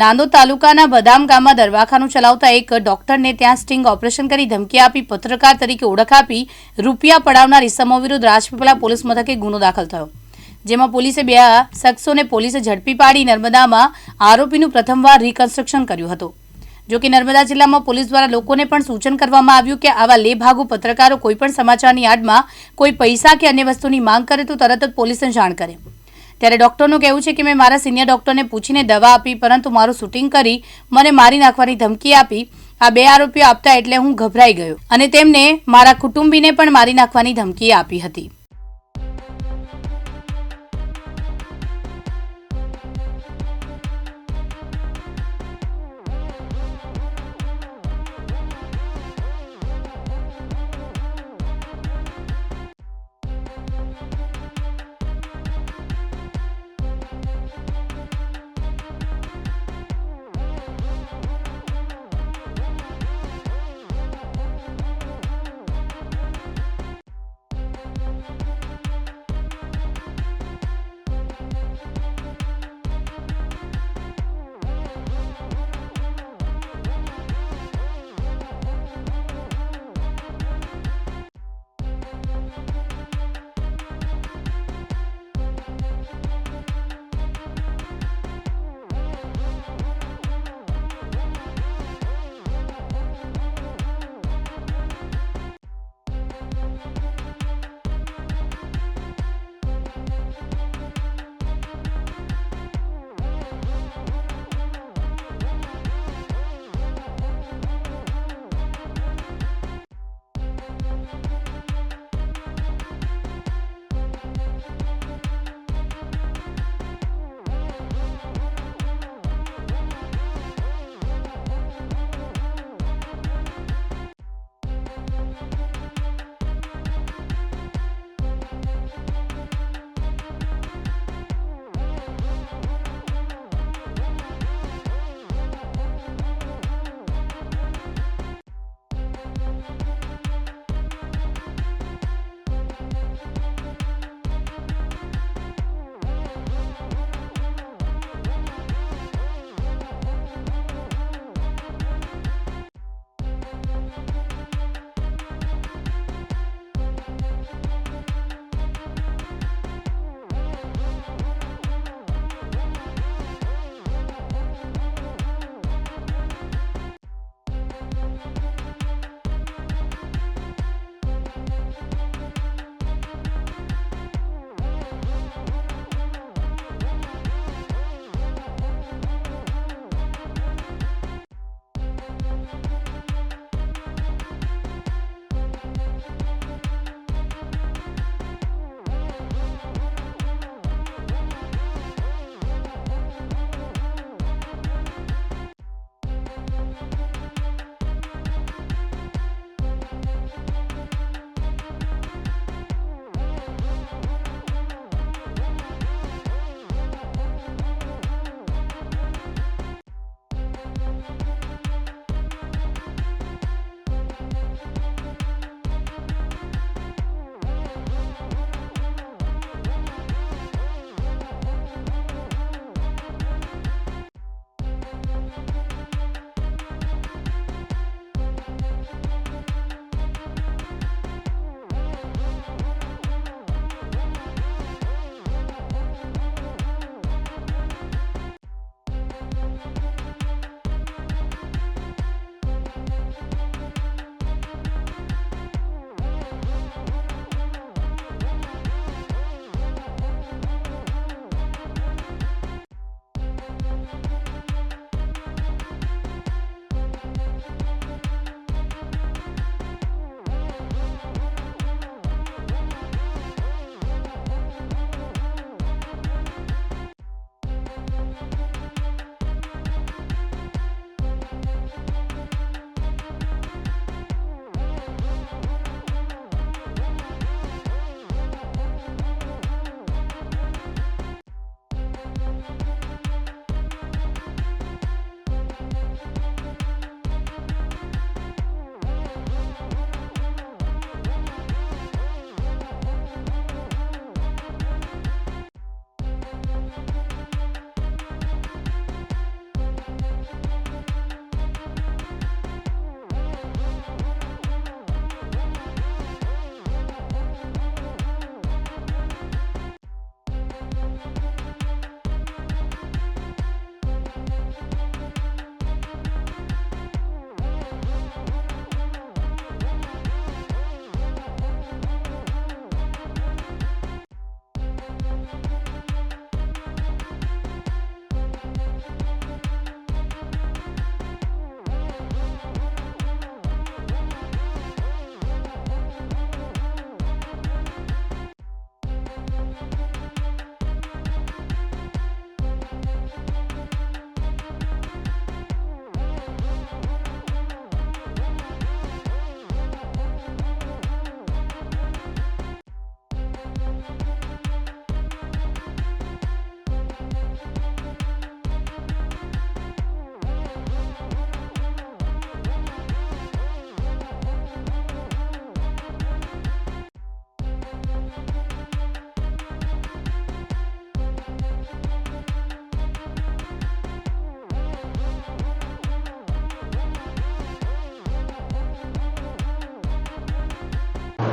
નાંદોદ તાલુકાના બદામ ગામમાં દરવાખાનું ચલાવતા એક ડોક્ટરને ત્યાં સ્ટિંગ ઓપરેશન કરી ધમકી આપી પત્રકાર તરીકે ઓળખ આપી રૂપિયા પડાવનાર ઇસમો વિરુદ્ધ રાજપીપળા પોલીસ મથકે ગુનો દાખલ થયો. જેમાં પોલીસે બે શખ્સોને પોલીસે ઝડપી પાડી નર્મદામાં આરોપીનું પ્રથમવાર રિકન્સ્ટ્રક્શન કર્યું હતું. જોકે નર્મદા જિલ્લામાં પોલીસ દ્વારા લોકોને પણ સૂચન કરવામાં આવ્યું કે આવા લેભાગુ પત્રકારો કોઈપણ સમાચારની આડમાં કોઈ પૈસા કે અન્ય વસ્તુની માંગ કરે તો તરત જ પોલીસને જાણ કરે. ત્યારે ડોક્ટરનું કહેવું છે કે મેં મારા સિનિયર ડોક્ટરને પૂછીને દવા આપી, પરંતુ મારું શૂટિંગ કરી, મને મારી નાખવાની ધમકી આપી. આ બે આરોપીઓ આપતા એટલે હું ગભરાઈ ગયો. અને તેમને મારા કુટુંબીને પણ મારી નાખવાની ધમકી આપી હતી.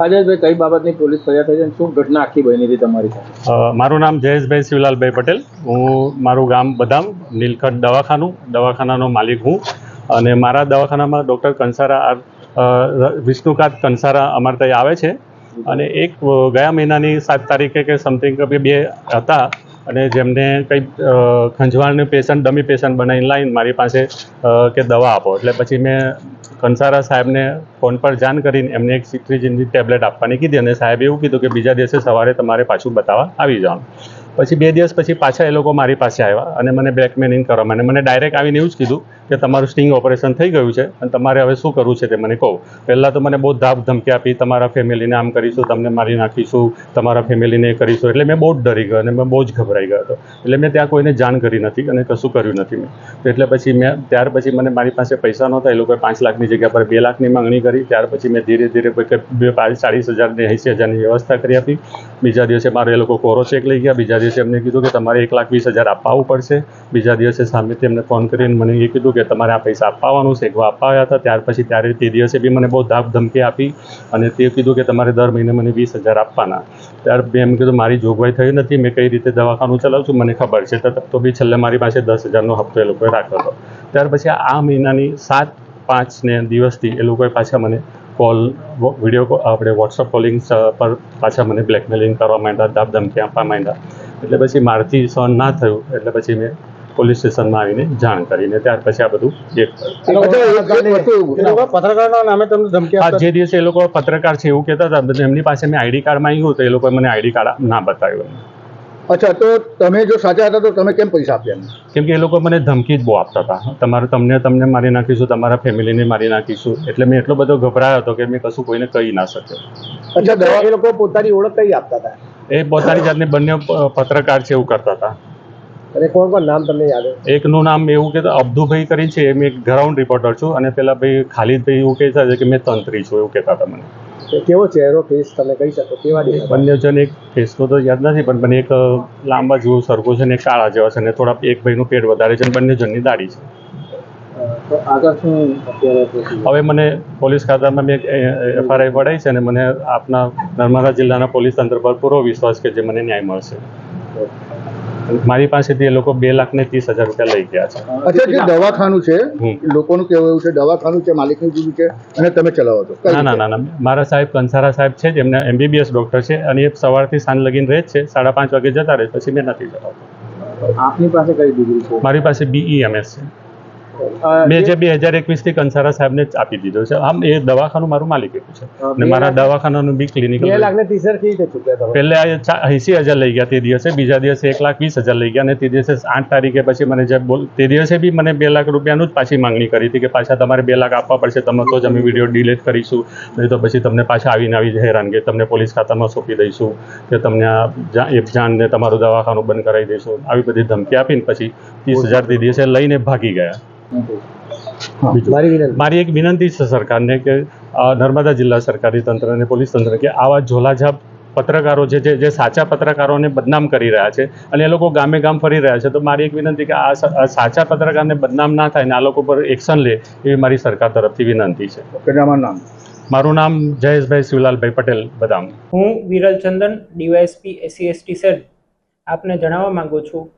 રાજેશભાઈ કઈ બાબતની પોલીસ ફરિયાદ થઈ છે શું ઘટના આખી બની હતી તમારી મારું નામ જયેશભાઈ શિવલાલભાઈ પટેલ. હું, મારું ગામ બદામ નીલકંઠ દવાખાનું. દવાખાનાનો માલિક હું. અને મારા દવાખાનામાં ડૉક્ટર કંસારા આર વિષ્ણુકાંત કંસારા અમારે ત્યાં આવે છે. અને એક ગયા મહિનાની સાત તારીખે કે સમથિંગ બે હતા અને જેમને કંઈ ખંજવાળનું પેશન્ટ ડમી પેશન્ટ બનાવીને લાવીને મારી પાસે કે દવા આપો. એટલે પછી મેં કંસારા સાહેબને ફોન પર જાણ કરીને એમને એક સિટ્રીજિનની ટેબ્લેટ આપવાની કીધી અને સાહેબ એવું કીધું કે બીજા દિવસે સવારે તમારે પાછું બતાવવા આવી જવાનું. પછી બે દિવસ પછી પાછા એ લોકો મારી પાસે આવ્યા અને મને બ્લેકમેલિંગ કરવા અને મને ડાયરેક્ટ આવીને એવું જ કીધું કે તમારું સ્ટિંગ ઓપરેશન થઈ ગયું છે અને તમારે હવે શું કરવું છે તે મને કહો. પહેલાં તો મને બહુ ધાપ ધમકી આપી, તમારા ફેમિલીને આમ કરીશું, તમને મારી નાખીશું, તમારા ફેમિલીને કરીશું. એટલે મેં બહુ જ ડરી ગયો અને મેં બહુ જ ગભરાઈ ગયો હતો. એટલે મેં ત્યાં કોઈને જાણ કરી નથી અને કશું કર્યું નથી મેં. તો એટલે પછી મેં, ત્યાર પછી મને મારી પાસે પૈસા નહોતા, એ લોકોએ પાંચ લાખની જગ્યા પર બે લાખની માંગણી કરી. ત્યાર પછી મેં ધીરે ધીરે બે ચાળીસ હજારની એંસી હજારની વ્યવસ્થા કરી આપી. બીજા દિવસે મારો એ લોકો કોરો ચેક લઈ ગયા. બીજા દિવસે એમને કીધું કે તમારે એક લાખ વીસ હજાર આપવા પડશે. બીજા દિવસે સામેથી એમને ફોન કરીને મને એ કીધું કે તમારે આ પૈસા આપવાનું છે, એકવાર અપાવ્યા હતા, ત્યાર પછી ત્યારે તે દિવસે બી મને બહુ ધાક ધમકી આપી અને તે કીધું કે તમારે દર મહિને મને વીસ હજાર આપવાના. ત્યાર મેં એમ કીધું, મારી જોગવાઈ થઈ નથી, મેં કઈ રીતે દવાખાનું ચલાવું છું, મને ખબર છે. તો તો બી છેલ્લે મારી પાસે દસ હજારનો હપ્તો એ લોકોએ રાખ્યો હતો. ત્યાર પછી આ મહિનાની સાત પાંચ ને દિવસથી એ લોકોએ પાછા મને કોલ વીડિયો આપણે વોટ્સઅપ કોલિંગ પર પાછા મને બ્લેકમેલિંગ કરવા માંડ્યા દાબ ધમકી આપવા માંડ્યા. એટલે પછી મારથી સહન ના થયું, એટલે પછી મેં પોલીસ સ્ટેશનમાં આવીને જાણ કરીને ત્યાર પછી આ બધું એક પત્રકારના નામે તમને ધમકી આ જે દિવસે એ લોકો પત્રકાર છે એવું કહેતા હતા એમની પાસે મેં આઈડી કાર્ડ માંગ્યું તો એ લોકોએ મને આઈડી કાર્ડ ના બતાવ્યું અચ્છા તો તમે જો સાચા હતા તો તમે કેમ પૈસા આપ્યા કેમ કે એ લોકો મને ધમકી જ બહુ આપતા હતા. તમારે તમને તમને મારી નાખીશું તમારા ફેમિલીને મારી નાખીશું. એટલે મેં એટલો બધો ગભરાયો હતો કે મેં કશું કોઈને કહી ના શક્યો. અચ્છા એ લોકો પોતાની ઓળખ કઈ આપતા હતા? એ પોતાની જાતને બંને પત્રકાર છે એવું કરતા હતા. અને કોણ કોણ નામ તમને યાદ એકનું નામ એવું કે અબ્દુભાઈ કરી છે એમ એક ગ્રાઉન્ડ રિપોર્ટર છું. અને પેલા ભાઈ ખાલિદભાઈ એવું કહેતા છે કે મેં તંત્રી છું એવું કહેતા હતા મને. કેવો ચહેરો ફેસ તમે કહી શકો કેવા? બંને જણ એક ફેસ તો યાદ નથી પણ મને એક લાંબા જેવું સરખું છે ને કાળા જેવા છે ને થોડા એક ભાઈનું પેટ વધારે છે અને બંને જણની દાઢી છે? હવે મને પોલીસ ખાતામાં મેં એફઆરઆઈ પડાઈ છે અને મને આપના નર્મદા જિલ્લાના પોલીસ તંત્ર પર પૂરો વિશ્વાસ કે જે મને ન્યાય મળશે. મારી પાસેથી એ લોકો બે લાખ ને ત્રીસ હજાર રૂપિયા લઈ ગયા છે. અચ્છા જે દવાખાનું છે લોકોનું કહેવું એવું છે દવાખાનું છે માલિકનું જુદું છે અને તમે ચલાવો છો. ના ના ના ના. મારા સાહેબ કંસારા સાહેબ છે જેમને એમબીબીએસ ડૉક્ટર છે અને એ સવારથી સાંજ લગીને રહે છે સાડા પાંચ વાગે જતા રહે પછી મેં નથી જતા આપની પાસે કઈ ડિગ્રી છે? મારી પાસે બીઈએમએસ છે. અ, મેં જે બે હજાર એકવીસથી કંસારા સાહેબને જ આપી દીધો છે. આમ એ દવાખાનું મારું માલિક છે. અને મારા દવાખાનાનું બી ક્લિનિક પહેલે એંસી હજાર લઈ ગયા તે દિવસે બીજા દિવસે એક લાખ વીસ હજાર લઈ ગયા અને તે દિવસે આઠ તારીખે પછી મને જે બોલ તે દિવસે બી મને બે લાખ રૂપિયાનું જ પાછી માંગણી કરી હતી કે પાછા તમારે બે લાખ આપવા પડશે તમે તો જ અમે વીડિયો ડિલીટ કરીશું. નહીં તો પછી તમને પાછા આવીને આવી હેરાન કે તમને પોલીસ ખાતામાં સોંપી દઈશું કે તમને આ જાનને તમારું દવાખાનું બંધ કરાવી દઈશું. આવી બધી ધમકી આપીને પછી ત્રીસ હજાર તે દિવસે લઈને ભાગી ગયા. મારી એક વિનંતી છે સરકારને કે નર્મદા જિલ્લા સરકારી તંત્ર અને પોલીસ તંત્ર કે આવા ઝોલાઝાપ પત્રકારો છે જે જે સાચા પત્રકારોને બદનામ કરી રહ્યા છે અને એ લોકો ગામે ગામ ફરી રહ્યા છે તો મારી એક વિનંતી કે આ સાચા પત્રકારને બદનામ ના થાય ને આ લોકો પર એક્શન લે એવી મારી સરકાર તરફથી વિનંતી છે. નામ? મારું નામ જયેશભાઈ શિવલાલભાઈ પટેલ બદામ. હું Viral Chandan DYSP SC ST cell. આપને જણાવવા માગું છું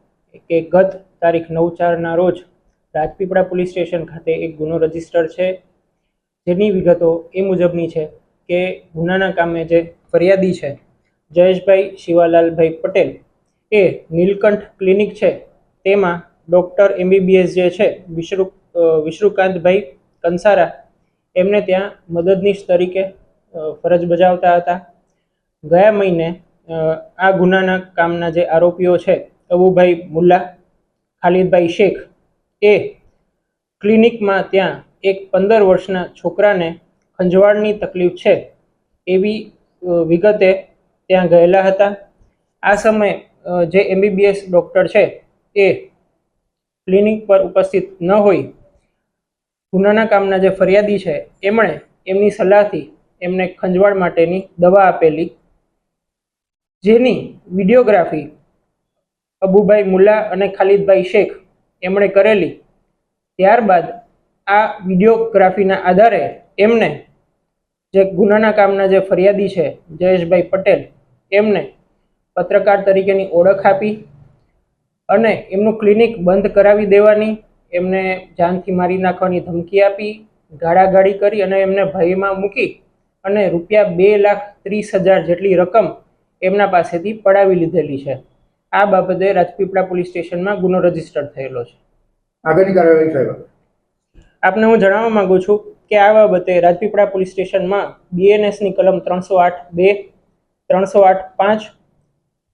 કે ગત તારીખ નવ ચારના રોજ રાજપીપળા પોલીસ સ્ટેશન ખાતે એક ગુનો રજિસ્ટર છે. જેની વિગતો એ મુજબની છે કે ગુનાના કામે જે ફરિયાદી છે, જયેશભાઈ શિવાલાલભાઈ પટેલ, એ નીલકંઠ ક્લિનિક છે. તેમાં ડૉક્ટર એમબીબીએસ જે છે વિષ્ણુ વિષ્ણુકાંતભાઈ કંસારા, એમને ત્યાં મદદનીશ તરીકે ફરજ બજાવતા હતા. ગયા મહિને આ ગુનાના કામના જે આરોપીઓ છે, અબુભાઈ મુલ્લા, ખાલિદભાઈ શેખ એ ક્લિનિકમાં ત્યાં એક પંદર વર્ષના છોકરાને ખંજવાળની તકલીફ છે એવી વિગતે ત્યાં ગયેલા હતા. આ સમયે જે એમબીબીએસ ડૉક્ટર છે એ ક્લિનિક પર ઉપસ્થિત ન હોય, ગુનાના કામના જે ફરિયાદી છે એમણે એમની સલાહથી એમને ખંજવાળ માટેની દવા આપેલી. જેની વિડીયોગ્રાફી અબુભાઈ મુલ્લા અને ખાલિદભાઈ શેખ એમણે કરેલી. ત્યારબાદ આ વિડીયોગ્રાફીના આધારે એમને જે ગુનાના કામના જે ફરિયાદી છે, જયેશભાઈ પટેલ, એમને પત્રકાર તરીકેની ઓળખ આપી અને એમનું ક્લિનિક બંધ કરાવી દેવાની, એમને જાનથી મારી નાખવાની ધમકી આપી, ગાળાગાળી કરી અને એમને ભયમાં મૂકી અને રૂપિયા બે લાખ ત્રીસ હજાર જેટલી રકમ એમના પાસેથી પડાવી લીધેલી છે. આ બાબતે રાજપીપળા પોલીસ સ્ટેશનમાં ગુનો રજિસ્ટર થયેલો છે. આગળની કાર્યવાહી સાહેબ. આપને હું જણાવવા માંગુ છું કે આ બાબતે રાજપીપળા પોલીસ સ્ટેશનમાં બીએનએસની કલમ ત્રણસો આઠ બે ત્રણસો આઠ પાંચ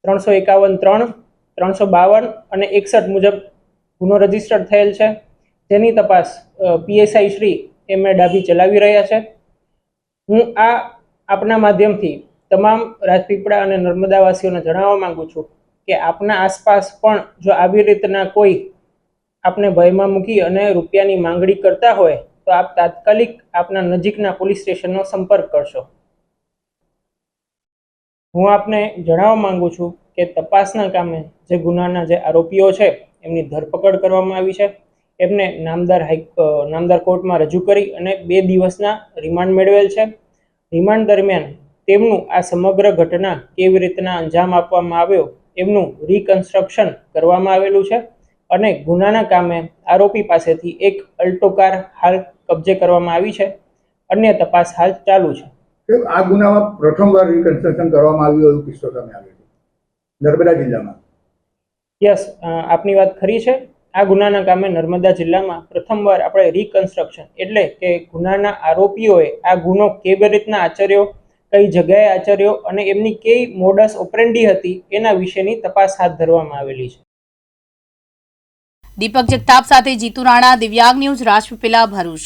ત્રણસો એકાવન ત્રણ ત્રણસો બાવન અને એકસઠ મુજબ ગુનો રજિસ્ટર થયેલ છે. જેની તપાસ PSI Shri M. A. Dabhi ચલાવી રહ્યા છે. હું આ આપના માધ્યમથી તમામ રાજપીપળા અને નર્મદાવાસીઓને જણાવવા માગું છું કે આપના આસપાસ પણ જો આવી રીતના કોઈ આપને ભયમાં મૂકી અને રૂપિયાની માંગણી કરતા હોય, તો આપ તાત્કાલિક આપના નજીકના પોલીસ સ્ટેશનનો સંપર્ક કરશો. હું આપને જણાવવા માંગુ છું કે તપાસના કામે જે ગુનાના જે આરોપીઓ છે, એમની ધરપકડ કરવામાં આવી છે. એમને નામદાર હાઈ નામદાર કોર્ટમાં રજૂ કરી અને બે દિવસના રિમાન્ડ મેળવેલ છે. રિમાન્ડ દરમિયાન તેમનું આ સમગ્ર ઘટના કેવી રીતના અંજામ આપવામાં આવ્યો એમનું રિકન્સ્ટ્રક્શન કરવામાં આવેલું છે અને ગુનાના કામે આરોપી પાસેથી એક અલ્ટો કાર હાલ કબજે કરવામાં આવી છે. અન્ય તપાસ હાલ ચાલુ છે. આ ગુનામાં પ્રથમવાર રિકન્સ્ટ્રક્શન કરવામાં આવ્યું એવું કિસ્સો સામે આવ્યો છે? નર્મદા જિલ્લામાં? યસ આપની વાત ખરી છે. આ ગુનાના કામે નર્મદા જિલ્લામાં પ્રથમવાર આપણે રિકન્સ્ટ્રક્શન એટલે કે ગુનાના આરોપીઓએ આ ગુનો કેવી રીતના આચર્યો કઈ જગ્યાએ આચર્યો અને એમની કઈ મોડસ ઓપરેન્ડી હતી એના વિશેની તપાસ હાથ ધરવામાં આવેલી છે. દીપક જગતાપ સાથે જીતુ રાણા, દિવ્યાંગ ન્યૂઝ રાજપીપલા ભરૂચ.